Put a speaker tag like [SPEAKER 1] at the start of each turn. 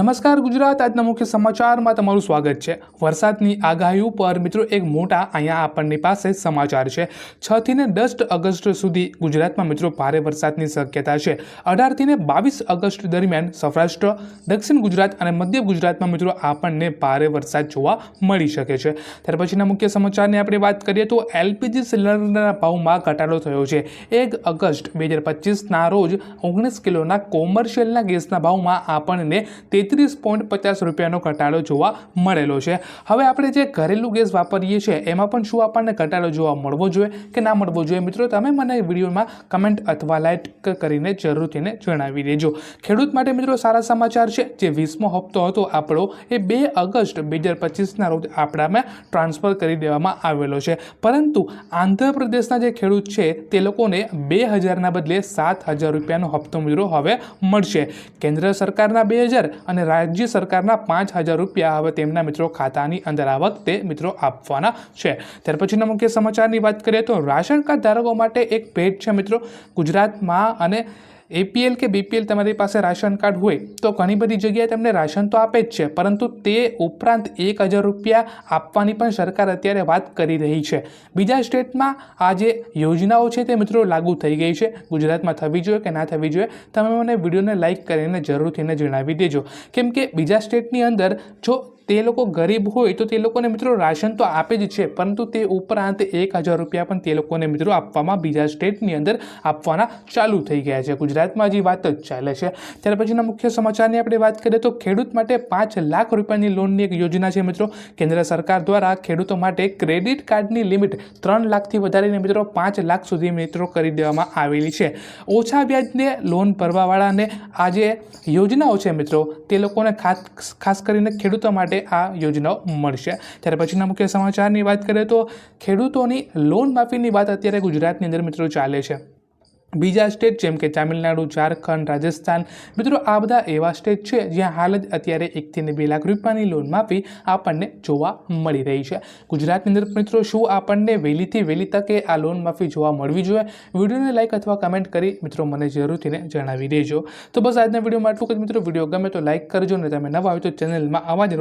[SPEAKER 1] નમસ્કાર ગુજરાત, આજના મુખ્ય સમાચારમાં તમારું સ્વાગત છે. વરસાદની આગાહી ઉપર મિત્રો એક મોટા અહીંયા આપણની પાસે સમાચાર છે. છથી ને દસ ઓગસ્ટ સુધી ગુજરાતમાં મિત્રો ભારે વરસાદની શક્યતા છે. અઢારથી ને બાવીસ ઓગસ્ટ દરમિયાન સૌરાષ્ટ્ર, દક્ષિણ ગુજરાત અને મધ્ય ગુજરાતમાં મિત્રો આપણને ભારે વરસાદ જોવા મળી શકે છે. ત્યાર પછીના મુખ્ય સમાચારની આપણે વાત કરીએ તો એલપીજી સિલિન્ડરના ભાવમાં ઘટાડો થયો છે. એક ઓગસ્ટ બે હજાર પચીસના રોજ ઓગણીસ કિલોના કોમર્શિયલના ગેસના ભાવમાં આપણને તેત્રીસ પોઈન્ટ પચાસ રૂપિયાનો ઘટાડો જોવા મળેલો છે. હવે આપણે જે ઘરેલું ગેસ વાપરીએ છીએ, એમાં પણ શું આપણને ઘટાડો જોવા મળવો જોઈએ કે ના મળવો જોઈએ? મિત્રો, તમે મને વિડીયોમાં કમેન્ટ અથવા લાઇક કરીને જરૂરથીને જણાવી દેજો. ખેડૂત માટે મિત્રો સારા સમાચાર છે. જે વીસમો હપ્તો હતો, આપણો એ બે ઓગસ્ટ બે હજાર પચીસના રોજ આપણામાં ટ્રાન્સફર કરી દેવામાં આવેલો છે. પરંતુ આંધ્રપ્રદેશના જે ખેડૂત છે, તે લોકોને બે હજારના બદલે સાત હજાર રૂપિયાનો હપ્તો મિત્રો હવે મળશે. કેન્દ્ર સરકારના બે હજાર અને રાજ્ય સરકારના પાંચ હજાર રૂપિયા હવે તેમના મિત્રો ખાતાની અંદર આ વખતે મિત્રો આપવાના છે. ત્યાર પછીના મુખ્ય સમાચારની વાત કરીએ તો રાશન કાર્ડ ધારકો માટે એક ભેટ છે મિત્રો ગુજરાતમાં અને એપીએલ કે બીપીએલ તમારી પાસે રાશન કાર્ડ હોય તો ઘણી બધી જગ્યાએ તમને રાશન તો આપે જ છે, પરંતુ તે ઉપરાંત એક હજાર રૂપિયા આપવાની પણ સરકાર અત્યારે વાત કરી રહી છે. બીજા સ્ટેટમાં આ જે યોજનાઓ છે તે મિત્રો લાગુ થઈ ગઈ છે. ગુજરાતમાં થવી જોઈએ કે ના થવી જોઈએ, તમે મને વિડીયોને લાઇક કરીને જરૂરથીને જણાવી દેજો. કેમ કે બીજા સ્ટેટની અંદર જો તે લોકો ગરીબ હોય તો તે લોકોને મિત્રો રાશન તો આપે જ છે, પરંતુ તે ઉપરાંત એક હજાર રૂપિયા પણ તે લોકોને મિત્રો આપવામાં બીજા સ્ટેટની અંદર આપવાના ચાલુ થઈ ગયા છે. ગુજરાતમાં હજી વાત જ ચાલે છે. ત્યાર પછીના મુખ્ય સમાચારની આપણે વાત કરીએ તો ખેડૂત માટે પાંચ લાખ રૂપિયાની લોનની એક યોજના છે મિત્રો. કેન્દ્ર સરકાર દ્વારા ખેડૂતો માટે ક્રેડિટ કાર્ડની લિમિટ ત્રણ લાખથી વધારીને મિત્રો પાંચ લાખ સુધી મિત્રો કરી દેવામાં આવેલી છે. ઓછા વ્યાજને લોન ભરવાવાળાને આ જે યોજનાઓ છે મિત્રો. તે લોકોને ખાસ ખાસ કરીને ખેડૂતો માટે આ યોજનાઓ મળશે. ત્યાર પછીના મુખ્ય સમાચારની વાત કરીએ તો ખેડૂતોની લોન માફીની વાત અત્યારે ગુજરાતની અંદર મિત્રો ચાલે છે. બીજા સ્ટેટ જેમ કે તામિલનાડુ, ઝારખંડ, રાજસ્થાન, મિત્રો આ બધા એવા સ્ટેટ છે જ્યાં હાલ જ અત્યારે એકથી બે લાખ રૂપિયાની લોન માફી આપણને જોવા મળી રહી છે. ગુજરાતની અંદર મિત્રો શું આપણને વહેલીથી વહેલી તકે આ લોન માફી જોવા મળવી જોઈએ? વિડીયોને લાઇક અથવા કમેન્ટ કરી મિત્રો મને જરૂરથીને જણાવી દેજો. તો બસ આજના વિડીયોમાં આટલું જ મિત્રો. વીડિયો ગમે તો લાઇક કરજો ને તમે નવા હોય તો ચેનલમાં આવા જ